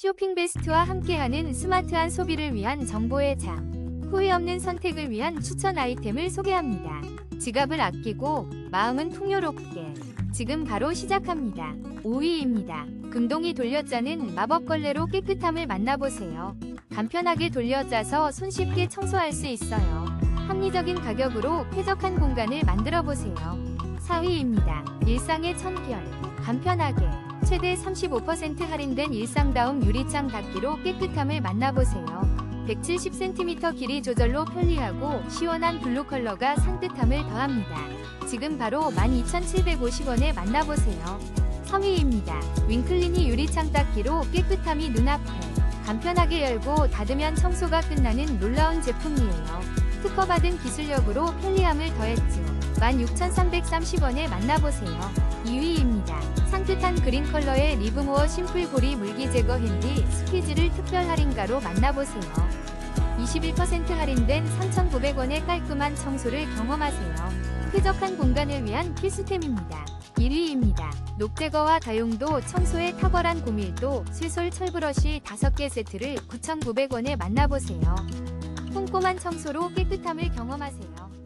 쇼핑 베스트와 함께하는 스마트한 소비를 위한 정보의 장. 후회 없는 선택을 위한 추천 아이템을 소개합니다. 지갑을 아끼고 마음은 풍요롭게. 지금 바로 시작합니다. 5위입니다. 금동이 돌려짜는 마법 걸레로 깨끗함을 만나보세요. 간편하게 돌려짜서 손쉽게 청소할 수 있어요. 합리적인 가격으로 쾌적한 공간을 만들어 보세요. 4위입니다. 일상의 청결. 간편하게 최대 35% 할인된 일상다움 유리창 닫기로 깨끗함을 만나보세요. 170cm 길이 조절로 편리하고 시원한 블루 컬러가 산뜻함을 더합니다. 지금 바로 12,750원에 만나보세요. 3위입니다. 윙클리니 유리창 닦기로 깨끗함이 눈앞에 간편하게 열고 닫으면 청소가 끝나는 놀라운 제품이에요. 특허받은 기술력으로 편리함을 더했죠. 16,330원에 만나보세요. 2위입니다. 산뜻한 그린 컬러의 리브모어 심플 고리 물기 제거 핸디 스퀴즈를 특별 할인가로 만나보세요. 21% 할인된 3,900원의 깔끔한 청소를 경험하세요. 쾌적한 공간을 위한 필수템입니다. 1위입니다. 녹제거와 다용도 청소에 탁월한 고밀도 칫솔 철브러쉬 5개 세트를 9,900원에 만나보세요. 꼼꼼한 청소로 깨끗함을 경험하세요.